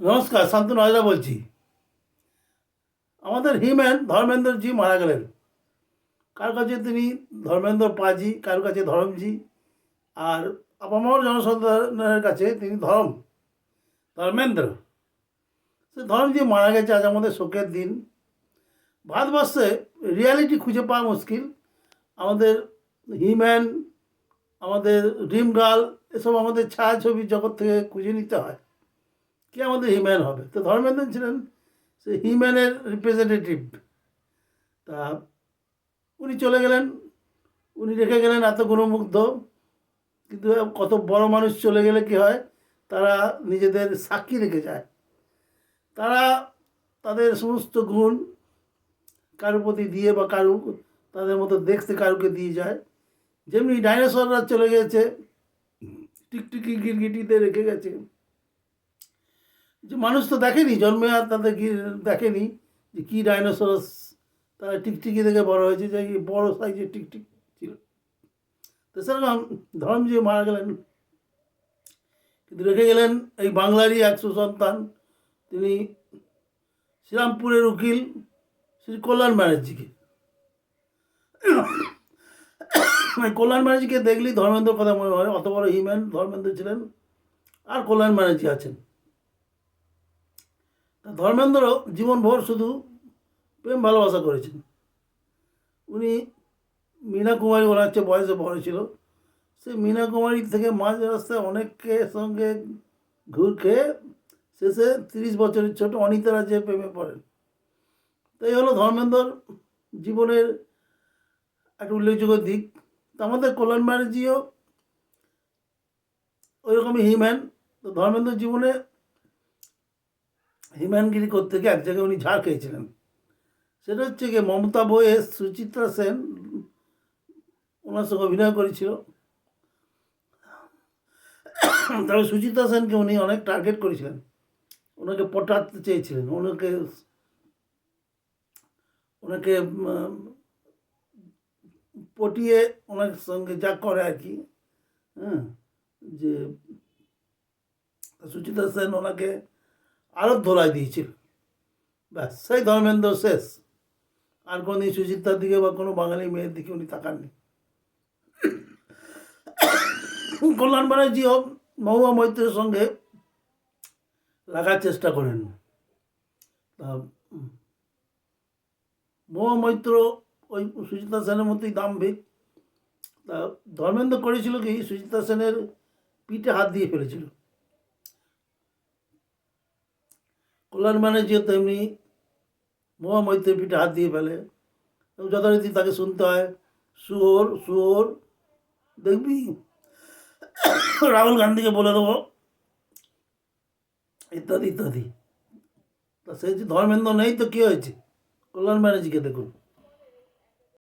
নমস্কার, শান্তনু হাজরা বলছি। আমাদের হিম্যান ধর্মেন্দ্রজি মারা গেলেন। কার কাছে তিনি ধর্মেন্দ্র পাজি, কার কাছে ধরমজি, আর আপামর জনসাধারণের কাছে তিনি ধর্ম, ধর্মেন্দ্র। সে ধর্মজি মারা গেছে আজ আমাদের শোকের দিন। ভারতবর্ষে রিয়ালিটি খুঁজে পাওয়া মুশকিল। আমাদের হিম্যান আমাদের ড্রিম গার্ল এসব আমাদের ছায়াছবির জগৎ থেকে খুঁজে নিতে হয়। কে আমাদের হিম্যান হবে। তো ধর্মেন্দ্র ছিলেন সে হিম্যানের রিপ্রেজেন্টেটিভ তা উনি চলে গেলেন, উনি রেখে গেলেন এত গুণমুগ্ধ। কিন্তু কত বড় মানুষ চলে গেলে কি হয়? তারা নিজেদের সাক্ষী রেখে যায়। তারা তাদের সমস্ত গুণ কারোর প্রতি দিয়ে বা কারু তাদের মতো দেখতে কারুকে দিয়ে যায়। যেমনি ডাইনোসররা চলে গেছে, টিকটিকি গিরগিটিতে রেখে গেছে। যে মানুষ তো দেখেনি, জন্মে আর তাদের দেখেনি যে কী ডাইনোসরাস তারা টিকটিকি থেকে বড় হয়েছে, যে বড় সাইজের টিকটিক ছিল। তো সেরকম ধর্মজি মারা গেলেন। কিন্তু রেখে গেলেন এই বাংলারই এক সুসন্তান, তিনি শ্রীরামপুরের উকিল শ্রী কল্যাণ ব্যানার্জিকে। কল্যাণ ব্যানার্জিকে দেখলেই ধর্মেন্দ্র কথা মনে হয়, অত বড় হিম্যান ধর্মেন্দ্র ছিলেন, আর কল্যাণ ব্যানার্জি আছেন। ধর্মেন্দ্র জীবনভর শুধু প্রেম ভালোবাসা করেছেন। উনি মীনা কুমারী ওনার চেয়ে বয়সে বড় ছিল। সেই মীনা কুমারী থেকে মাঝ রাস্তায় অনেককে সঙ্গে ঘুর খেয়ে শেষে তিরিশ বছরের ছোট অনিতারা যে প্রেমে পড়েন। তাই হলো ধর্মেন্দ্র জীবনের একটা উল্লেখযোগ্য দিক। তো আমাদের কল্যাণ ব্যানার্জিও ওইরকমই হিম্যান তো ধর্মেন্দ্র জীবনে হিম্যানগিরি করতে গিয়ে এক জায়গায় উনি ঝাড় খেয়েছিলেন। সেটা হচ্ছে গিয়ে মমতা বইয়ে সুচিত্রা সেন ওনার সঙ্গে অভিনয় করেছিল। তবে সুচিত্রা সেনকে উনি অনেক টার্গেট করেছিলেন। ওনাকে পটাতে চেয়েছিলেন। ওনাকে ওনাকে পটিয়ে ওনার সঙ্গে যা করে আর কি হ্যাঁ যে সুচিত্রা সেন ওনাকে আরও ধোলাই দিয়েছিল। ব্যাস, সেই ধর্মেন্দ্র শেষ। আর কোনো সুচিত্রার দিকে বা কোনো বাঙালি মেয়ের দিকে উনি তাকাননি। কল্যাণ হোক মহুয়া মৈত্রের সঙ্গে লাগার চেষ্টা করেন। মহুয়া মৈত্র ওই সুচিত্রা সেনের মতোই দাম্ভিক। তা, ধর্মেন্দ্র করেছিল কি, সুচিত্রা সেনের পিঠে হাত দিয়ে ফেলেছিল। কল্যাণ ব্যানার্জিও তেমনি মহা মৈত্রের পিঠে হাত দিয়ে ফেলে। যথারীতি তাকে শুনতে হয় শুয়োর শুয়োর দেখবি? রাহুল গান্ধীকে বলে দেবো, ইত্যাদি ইত্যাদি। তা সেই যে ধর্মেন্দ্র নেই তো কী হয়েছে? কল্যাণ ব্যানার্জিকে দেখুন।